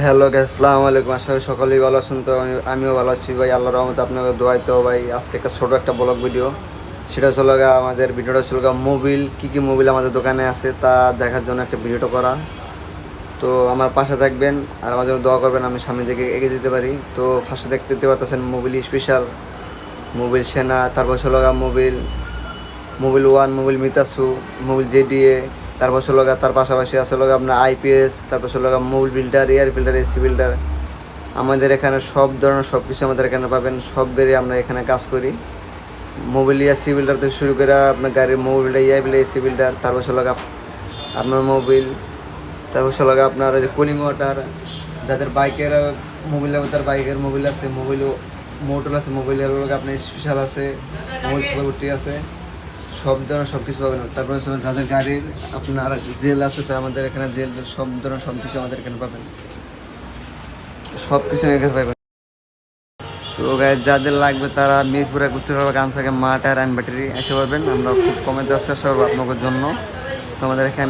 Hello আসসালামু আলাইকুম আসলে সকলেই ভালো আছেন তো আমি আমিও ভালো আছি ভাই। আল্লাহর রহমতে আপনাকে দোয়াই তো ভাই। আজকে একটা ছোটো একটা ব্লগ ভিডিও সেটা ছিল আমাদের ভিডিওটা ছিল গা মোবিল কী কী মোবিল আমাদের দোকানে আছে তা দেখার জন্য একটা ভিডিওটা করা। তো আমার পাশে থাকবেন আর আমার জন্য দোয়া করবেন, আমি সামনে দিকে এগিয়ে দিতে পারি। তো ফার্স্টে দেখতে পাচ্ছেন মোবিল স্পেশাল মোবিল সেনা তারপর ছিল গা মোবিল মোবিল ওয়ান মোবিল মিতাসু মোবিল জেডিএ তারপর গা তার পাশাপাশি আছে লগা আপনার আইপিএস তারপর ছিল গা Mobil builder air builder AC builder আমাদের এখানে সব ধরনের সব কিছু আমাদের এখানে পাবেন, সব বেরিয়ে আমরা এখানে কাজ করি। মোবিল ইয়া সি বিল্ডার থেকে শুরু করে আপনার গাড়ির মোবিল ইয়া বিল্ডার এসি বিল্ডার তারপর গা আপনার মোবিল তারপর গা আপনার যে কুলিং ওয়াটার যাদের বাইকের মোবিল তার বাইকের মোবিল আছে মোবিল মোটর আছে মোবাইলের লগে আপনার স্পেশাল আছে মোবাইল সুপারটি আছে। সব ধরনের সব কিছু পাবেন। তারপরে যাদের গাড়ির আপনার জেল আছে, তা আমাদের এখানে জেল, সব ধরনের সব কিছু আমাদের এখানে পাবেন। সব কিছু এখানে পাবেন। তো গায়ে যাদের লাগবে তারা মিরপুরে ঘুরতে পারবে গান থাকে মাঠ আর অ্যান্ড ব্যাটারি, এসে পাবেন আমরা খুব কমে দেওয়ার চেষ্টা করব আপনাদের জন্য। তো আমাদের এখানে